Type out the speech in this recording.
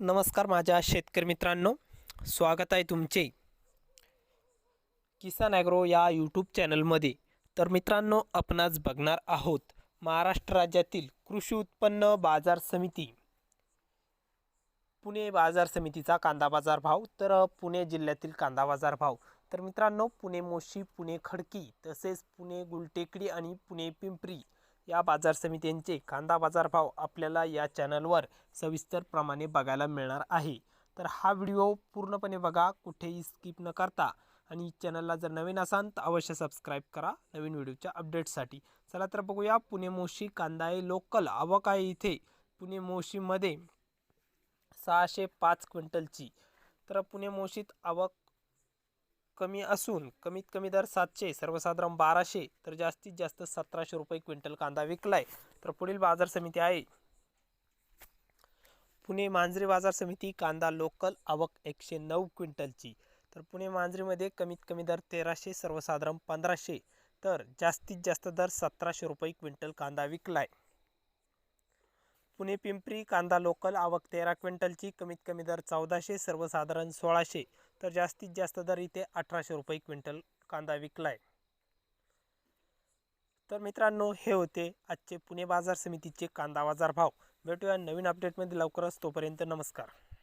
नमस्कार माझ्या शेतकरी मित्रांनो. स्वागत आहे तुमचे किसान ॲग्रो या यूट्यूब चॅनलमध्ये. तर मित्रांनो आपणास बघणार आहोत महाराष्ट्र राज्यातील कृषी उत्पन्न बाजार समिती. पुणे बाजार समितीचा कांदा बाजार भाव तर पुणे जिल्ह्यातील कांदा बाजार भाव. तर मित्रांनो पुणे मोशी पुणे खडकी तसेच पुणे गुलटेकडी आणि पुणे पिंपरी या बाजार समित्यांचे कांदा बाजारभाव आपल्याला या चॅनलवर सविस्तरप्रमाणे बघायला मिळणार आहे. तर हा व्हिडिओ पूर्णपणे बघा कुठेही स्किप न करता. आणि चॅनलला जर नवीन असाल तर अवश्य सबस्क्राईब करा. नवीन व्हिडिओच्या अपडेटसाठी चला तर बघूया पुणे मोशी कांदा आहे लोकल. आवक आहे इथे. पुणे मोशीमध्ये सहाशे पाच क्विंटलची. तर पुणे मोशीत आवक कमी असून कमीत कमी दर सातशे सर्वसाधारण बाराशे तर जास्तीत जास्त सतराशे रुपये क्विंटल कांदा विकलाय. तर पुढील बाजार समिती आहे. पुणे मांजरी बाजार समिती कांदा लोकल आवक एकशे नऊ क्विंटलची. तर पुणे मांजरीमध्ये कमीत कमी दर तेराशे सर्वसाधारण पंधराशे तर जास्तीत जास्त दर सतराशे रुपये क्विंटल कांदा विकलाय. पुणे पिंपरी कांदा लोकल आवक तेरा क्विंटलची कमीत कमी दर चौदाशे सर्वसाधारण सोळाशे तर जास्तीत जास्त दर इथे अठराशे रुपये क्विंटल कांदा विकलाय. तर मित्रांनो हे होते आजचे पुणे बाजार समितीचे कांदा बाजार भाव. भेटूया नवीन अपडेटमध्ये लवकरच. तोपर्यंत नमस्कार.